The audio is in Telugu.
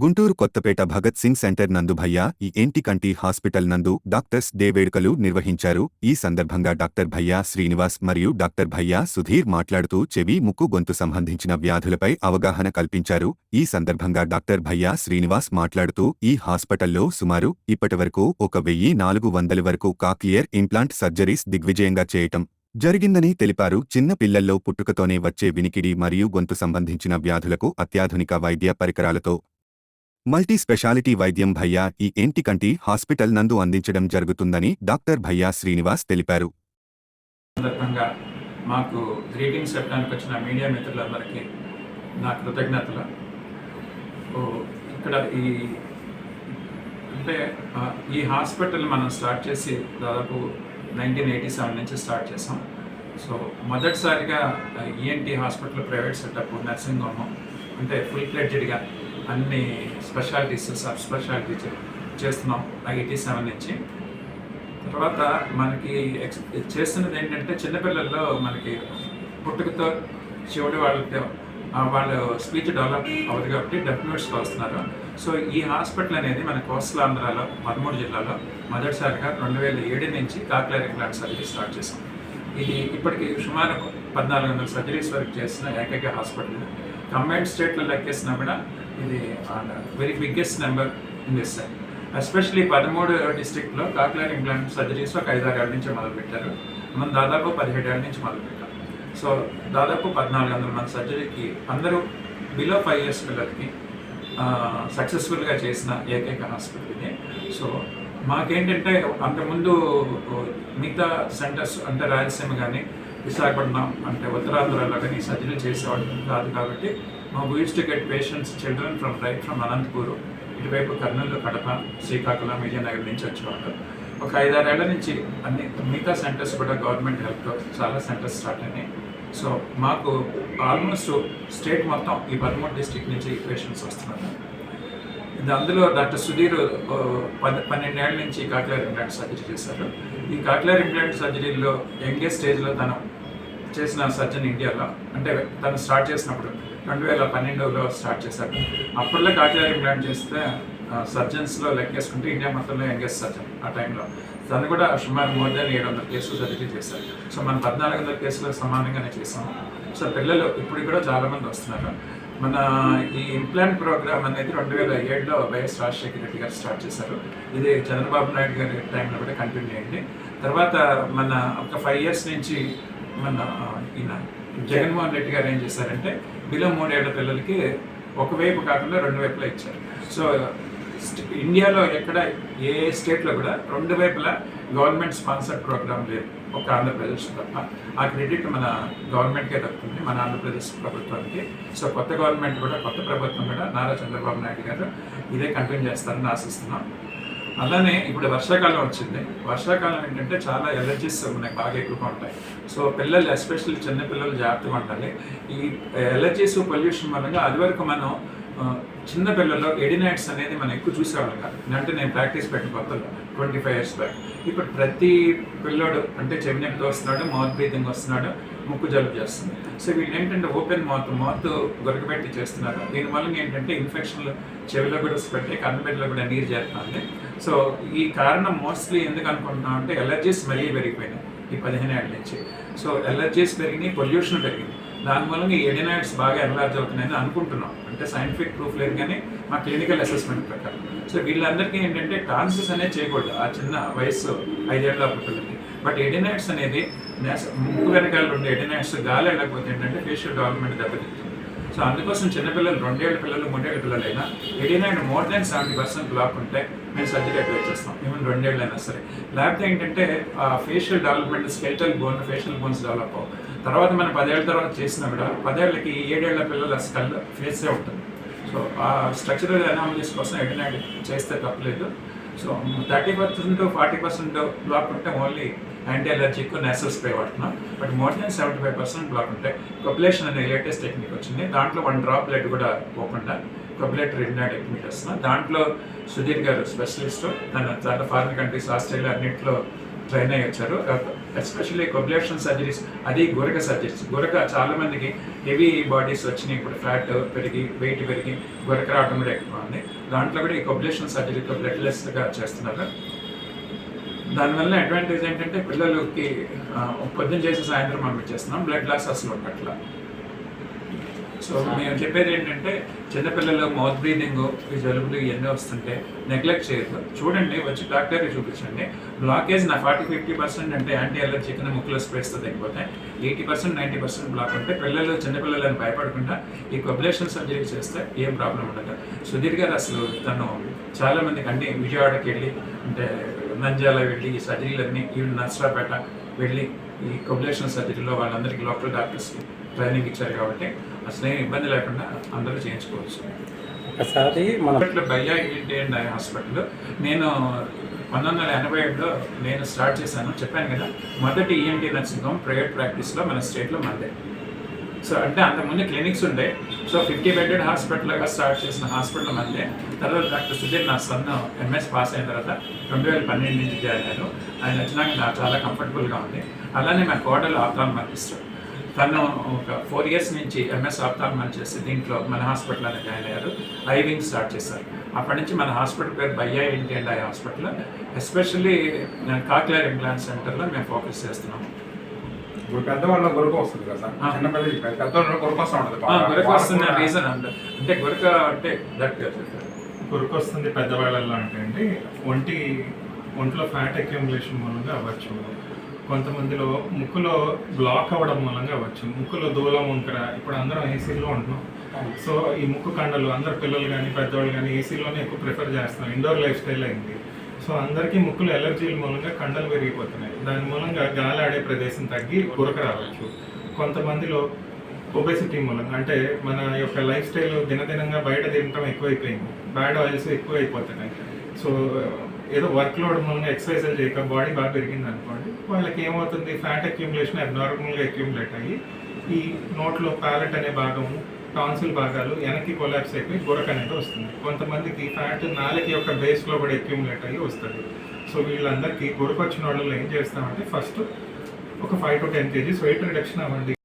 గుంటూరు కొత్తపేట భగత్ సింగ్ సెంటర్ నందు భయ్యా ఈ ఏంటి కంటి హాస్పిటల్ నందు డాక్టర్స్ డే వేడుకలు నిర్వహించారు. ఈ సందర్భంగా డాక్టర్ భయ్యా శ్రీనివాస్ మరియు డాక్టర్ భయ్యా సుధీర్ మాట్లాడుతూ చెవి ముక్కు గొంతు సంబంధించిన వ్యాధులపై అవగాహన కల్పించారు. ఈ సందర్భంగా డాక్టర్ భయ్య శ్రీనివాస్ మాట్లాడుతూ ఈ హాస్పిటల్లో సుమారు ఇప్పటివరకు ఒక వెయ్యి నాలుగు వందల వరకు కాక్లియర్ ఇంప్లాంట్ సర్జరీస్ దిగ్విజయంగా చేయటం జరిగిందని తెలిపారు. చిన్న పిల్లల్లో పుట్టుకతోనే వచ్చే వినికిడి మరియు గొంతు సంబంధించిన వ్యాధులకు అత్యాధునిక వైద్య పరికరాలతో మల్టీ స్పెషాలిటీ వైద్యం భయ్యా ఈ ఎంటి కంటి హాస్పిటల్ నందు అందించడం జరుగుతుందని డాక్టర్ భయ్యా శ్రీనివాస్ తెలిపారు. సందర్భంగా మాకు గ్రీటింగ్స్ చెప్పడానికి వచ్చిన మీడియా మిత్రులందరికీ నా కృతజ్ఞతలు. ఇక్కడ ఈ అంటే ఈ హాస్పిటల్ మనం స్టార్ట్ చేసి దాదాపు నైన్టీన్ ఎయిటీ సెవెన్ నుంచి స్టార్ట్ చేసాం. సో మొదటిసారిగా ENT hospital private setup nursing home అంటే ఫుల్ ఫ్లెడ్జెడ్గా అన్ని స్పెషాలిటీస్ సబ్ స్పెషాలిటీ చేస్తున్నాం. ఎయిటీ సెవెన్ నుంచి. తర్వాత మనకి ఎక్స్ చేస్తున్నది ఏంటంటే చిన్నపిల్లల్లో మనకి పుట్టుకతో చెవుడు వాళ్ళతో వాళ్ళు వాళ్ళ స్పీచ్ డెవలప్ అవ్వదు కాబట్టి డెఫినెట్స్కి వస్తున్నారు. సో ఈ హాస్పిటల్ అనేది మన కోస్టల్ ఆంధ్రాలో పదమూడు జిల్లాలో మొదటిసారిగా రెండు వేల ఏడు నుంచి కాక్లర్ ఇంప్లాంట్ సర్జరీ స్టార్ట్ చేసాం ఇది ఇప్పటికి సుమారు పద్నాలుగు వందల సర్జరీస్ వరకు చేసిన ఏకైక హాస్పిటల్. కంబైన్డ్ స్టేట్లో లెక్కేసినా కూడా ఇది very biggest number in this side especially పదమూడు డిస్టిక్లో కాక్లర్ ఇంప్లాంట్ సర్జరీస్ ఒక ఐదారు ఏళ్ళ నుంచి మొదలుపెట్టారు. మనం దాదాపు పదిహేడు ఏళ్ళ నుంచి మొదలుపెట్టాం. సో దాదాపు పద్నాలుగు వందల మంది సర్జరీకి అందరూ బిలో ఫైవ్ ఇయర్స్ పిల్లలకి సక్సెస్ఫుల్గా చేసిన ఏకైక హాస్పిటల్ ఇది. సో మాకేంటంటే అంతకుముందు మిగతా సెంటర్స్ అంటే రాయలసీమ కానీ విశాఖపట్నం అంటే ఉత్తరాంధ్రలో కానీ సర్జరీ చేసేవాడు కాదు కాబట్టి మా wheels to get patients children from right from Anantapur ఇటువైపు కర్నూలు కడప శ్రీకాకుళం విజయనగరం నుంచి వచ్చేవాళ్ళు. ఒక ఐదారేళ్ళ నుంచి అన్ని మిగతా సెంటర్స్ కూడా గవర్నమెంట్ హెల్ప్తో చాలా సెంటర్స్ స్టార్ట్ అయినాయి. సో మాకు ఆల్మోస్ట్ స్టేట్ మొత్తం ఈ పదమూడు డిస్టిక్ నుంచి పేషెంట్స్ వస్తున్నారు. ఇది అందులో డాక్టర్ సుధీర్ పది పన్నెండేళ్ళ నుంచి కాక్లియర్ ఇంప్లాంట్ సర్జరీ చేశారు. ఈ కాక్లియర్ ఇంప్లాంట్ సర్జరీలో యంగెస్ట్ స్టేజ్లో తను చేసిన సర్జన్ ఇండియాలో అంటే తను స్టార్ట్ చేసినప్పుడు రెండు వేల పన్నెండులో స్టార్ట్ చేశారు అప్పట్లో కాక్లియర్ ఇంప్లాంట్ చేస్తే సర్జన్స్లో లెక్కేసుకుంటే ఇండియా మొత్తంలో యంగెస్ట్ సర్జన్ ఆ టైంలో తను కూడా సుమారు మోర్ దాన్ ఏడు వందల కేసులు సర్జరీ చేశారు సో మనం పద్నాలుగు వందల కేసులకు సమానంగానే చేసాము సో పిల్లలు ఇప్పుడు కూడా చాలామంది వస్తున్నారు. మన ఈ ఇంప్లాంట్ ప్రోగ్రామ్ అనేది రెండు వేల ఏడులో వైఎస్ రాజశేఖర రెడ్డి గారు స్టార్ట్ చేశారు. ఇది చంద్రబాబు నాయుడు గారి టైంలో కూడా కంటిన్యూ అయింది. తర్వాత మన ఒక ఫైవ్ ఇయర్స్ నుంచి మన ఈయన జగన్మోహన్ రెడ్డి గారు ఏం చేశారంటే బిలో మూడేళ్ళ పిల్లలకి ఒకవైపు కాకుండా రెండు వైపులా ఇచ్చారు. సో ఇండియాలో ఎక్కడ ఏ స్టేట్లో కూడా రెండు వైపులా గవర్నమెంట్ స్పాన్సర్డ్ ప్రోగ్రామ్ లేదు. ఒక ఆంధ్రప్రదేశ్ తప్ప. ఆ క్రెడిట్ మన గవర్నమెంట్కే దక్కుతుంది మన ఆంధ్రప్రదేశ్ ప్రభుత్వానికి. సో కొత్త గవర్నమెంట్ కూడా కొత్త ప్రభుత్వం కూడా నారా చంద్రబాబు నాయుడు గారు ఇదే కంటిన్యూ చేస్తారని ఆశిస్తున్నాం. అలానే ఇప్పుడు వర్షాకాలం వచ్చింది. వర్షాకాలం ఏంటంటే చాలా ఎలర్జీస్ మనకి బాగా ఎక్కువగా ఉంటాయి. సో పిల్లలు ఎస్పెషల్లీ చిన్న పిల్లలు జాగ్రత్తగా ఉండాలి. ఈ ఎలర్జీస్ పొల్యూషన్ వల్ల అది వరకు మనం చిన్న పిల్లల్లో ఎడినైట్స్ అనేది మనం ఎక్కువ చూసేవాళ్ళం కాదు. అంటే నేను ప్రాక్టీస్ పెట్టిన కొత్తలో ట్వంటీ ఫైవ్ ఇయర్స్ బ్యాక్ ఇప్పుడు ప్రతి పిల్లోడు అంటే చెవి వస్తున్నాడు మౌత్ బ్రీతింగ్ వస్తున్నాడు ముక్కు జలుబు చేస్తుంది. సో వీళ్ళు ఏంటంటే ఓపెన్ మౌత్ మౌత్ గొరకబెట్టి చేస్తున్నారు దీనివల్ల ఏంటంటే ఇన్ఫెక్షన్లు చెవిలో కూడా పెట్టి అయ్యి బెడ్లో కూడా నీరు చేస్తుంది సో ఈ కారణం మోస్ట్లీ ఎందుకు అనుకుంటున్నాం అంటే ఎలర్జీస్ మరీ పెరిగిపోయినాయి ఈ పదిహేను ఏళ్ళ నుంచి. సో ఎలర్జీస్ పెరిగినాయి పొల్యూషన్ పెరిగింది. దాని ఈ ఎడినాయిడ్స్ బాగా ఎన్లార్జ్ అవుతున్నాయని అనుకుంటున్నాం. అంటే సైంటిఫిక్ ప్రూఫ్ లేదు కానీ మా క్లినికల్ అసెస్మెంట్ ప్రకారం. సో వీళ్ళందరికీ ఏంటంటే ట్రాన్సెస్ అనేది చేయకూడదు. ఆ చిన్న వయసు ఐదేళ్ళ పిల్లలకి బట్ ఎడినాయిడ్స్ అనేది ముక్కు వెనకాల ఉండే ఎడినాయిడ్స్ గాలి వెళ్ళకపోతే ఏంటంటే ఫేషియల్ డెవలప్మెంట్ దెబ్బతింటుంది. సో అందుకోసం చిన్నపిల్లలు రెండేళ్ళ పిల్లలు మూడేళ్ళ పిల్లలైనా adenoid more than seventy percent block ఉంటే మేము సర్జరీ అడ్వైజ్ చేస్తాం ఈవెన్ రెండేళ్ళైనా సరే. లేకపోతే ఏంటంటే ఆ facial development skeletal bone facial bones develop అవ్వ తర్వాత మనం పదేళ్ళ తర్వాత చేసినా కూడా పదేళ్ళకి ఏడేళ్ళ పిల్లల స్కల్ ఫేసే ఉంటుంది. సో ఆ స్ట్రక్చరల్ అనామలీస్ కోసం ఎడినైడ్ చేస్తే తప్పలేదు. So thirty percent forty percent block ఉంటే only anti allergic nasal spray వాడుతున్నాం. But more than seventy five percent block ఉంటాయి కొపులేషన్ అనే లేటెస్ట్ టెక్నిక్ వచ్చింది. దాంట్లో వన్ డ్రాప్ బ్లడ్ కూడా పోకుండా కొపులేట్ రెడినాడ్ టెక్నిక్ వస్తున్నాం దాంట్లో సుధీర్ గారు స్పెషలిస్ట్ తన చాలా ఫారిన్ కంట్రీస్ ఆస్ట్రేలియా అన్నింటిలో ట్రైన్ అయ్యి వచ్చారు. ఎస్పెషల్లీ కొబ్లేషన్ సర్జరీస్ అది గురక సర్జరీస్ గురక చాలామందికి హెవీ బాడీస్ వచ్చినాయి ఇప్పుడు. ఫ్యాట్ పెరిగి వెయిట్ పెరిగి గురక రావడం కూడా ఎక్కువ ఉంది. దాంట్లో కూడా ఈ కొబ్లేషన్ సర్జరీతో బ్లడ్లెస్గా చేస్తున్నారు. దానివల్ల అడ్వాంటేజ్ ఏంటంటే పిల్లలకి ఆ, పొద్దున్న చేసి సాయంత్రం పంపించేస్తున్నాం బ్లడ్ లాస్ అసలు ఉండట్లా. సో మేము చెప్పేది ఏంటంటే చిన్నపిల్లలు మౌత్ బ్రీదింగ్ ఈ జలుబులు ఇవన్నీ వస్తుంటే నెగ్లెక్ట్ చేయొద్దు. చూడండి వచ్చి డాక్టర్కి చూపించండి. బ్లాకేజ్ నా ఫార్టీ ఫిఫ్టీ పర్సెంట్ అంటే యాంటీ అలర్జీ కింద ముక్కులో స్ప్రేస్తో తగ్గిపోతాయి eighty percent ninety percent block ఉంటే పిల్లలు చిన్నపిల్లలని భయపడకుండా ఈ కొబ్లేషన్ సర్జరీ చేస్తే ఏం ప్రాబ్లం ఉండదు. సుధీర్ గారు అసలు తను చాలామందికి అన్ని విజయవాడకి వెళ్ళి అంటే నంజాల వెళ్ళి ఈ సర్జరీలన్నీ ఈవెన్ నర్సరాపేట వెళ్ళి ఈ కొబ్లేషన్ సర్జరీలో వాళ్ళందరికీ లోకల్ డాక్టర్స్కి ట్రైనింగ్ ఇచ్చారు కాబట్టి అసలు ఏం ఇబ్బంది లేకుండా అందరూ చేయించుకోవచ్చు. ఒకసారి మన ఏంటి అండ్ హాస్పిటల్ నేను పంతొమ్మిది వందల ఎనభై ఏడులో నేను స్టార్ట్ చేశాను. చెప్పాను కదా మొదటి E ENT nursing home private ప్రాక్టీస్లో మన స్టేట్లో మందే సో అంటే అంతకుముందు క్లినిక్స్ ఉండే. సో ఫిఫ్టీ బెడెడ్ హాస్పిటల్గా స్టార్ట్ చేసిన హాస్పిటల్ మందే తర్వాత డాక్టర్ సుధీర్ నా సన్ ఎంఎస్ పాస్ అయిన తర్వాత రెండు వేల పన్నెండు నుంచి జాయిన్ అయ్యారు ఆయన వచ్చినాక నాకు చాలా కంఫర్టబుల్గా ఉంది. అలానే మా కోడలు ఆప్తాల్మాలిస్ట్ తను ఒక ఫోర్ ఇయర్స్ నుంచి ఎంఎస్ ఆప్తాల్మాల్ చేసి దీంట్లో మన హాస్పిటల్లోనే జాయిన్ అయ్యారు. ఐవింగ్ స్టార్ట్ చేశారు. అప్పటి నుంచి మన హాస్పిటల్ పేరు బయ్యా ఇంటి and I hospital. Especially cochlear implant సెంటర్లో మేము ఫోకస్ చేస్తున్నాము ఇప్పుడు పెద్దవాళ్ళ గురక వస్తుంది కదా పెద్దవాళ్ళ గురక వస్తూ ఉంటుంది. గురక కూడా రీజన్ అంట అంటే గురక అంటే దట్ గురకు వస్తుంది పెద్దవాళ్ళల్లో అంటే అండి ఒంటి ఒంట్లో ఫ్యాట్ అక్యుములేషన్ మూలంగా అవ్వచ్చు. కొంతమందిలో ముక్కులో బ్లాక్ అవ్వడం మూలంగా అవ్వచ్చు. ముక్కులో దూలం వంకర ఇప్పుడు అందరం ఏసీలో ఉంటున్నాం. సో ఈ ముక్కు కండలు అందరు పిల్లలు కానీ పెద్దవాళ్ళు కానీ ఏసీలోనే ఎక్కువ ప్రిఫర్ చేస్తున్నాం ఇండోర్ లైఫ్ స్టైల్ అయింది. సో అందరికీ ముక్కులు ఎలర్జీల మూలంగా కండలు పెరిగిపోతున్నాయి దాని మూలంగా గాలి ఆడే ప్రదేశం తగ్గి గురక రావచ్చు. కొంతమందిలో ఒబెసిటీ మూలంగా అంటే మన యొక్క లైఫ్ స్టైల్ దినదినంగా బయట తినటం ఎక్కువైపోయింది. బ్యాడ్ ఆయిల్స్ ఎక్కువ అయిపోతున్నాయి సో ఏదో వర్క్ లోడ్ మూలంగా ఎక్సర్సైజ్ చేయక బాడీ బాగా పెరిగింది అనుకోండి వాళ్ళకి ఏమవుతుంది? ఫ్యాట్ అక్యూములేషన్ అబ్నార్మల్గా అక్యూములేట్ అయ్యి ఈ నోట్లో ప్యాలెట్ అనే భాగం టాన్సిల్ భాగాలు వెనక్కి కొలాప్స్ అయిపోయి గురక అనేది వస్తుంది. కొంతమందికి ఫ్యాట్ నాలుక యొక్క బేస్లో కూడా అక్యూములేట్ అయ్యి వస్తుంది. సో వీళ్ళందరికీ గురక వచ్చిన వాళ్ళు ఏం చేస్తామంటే ఫస్ట్ ఒక five to ten kgs weight reduction అవ్వండి.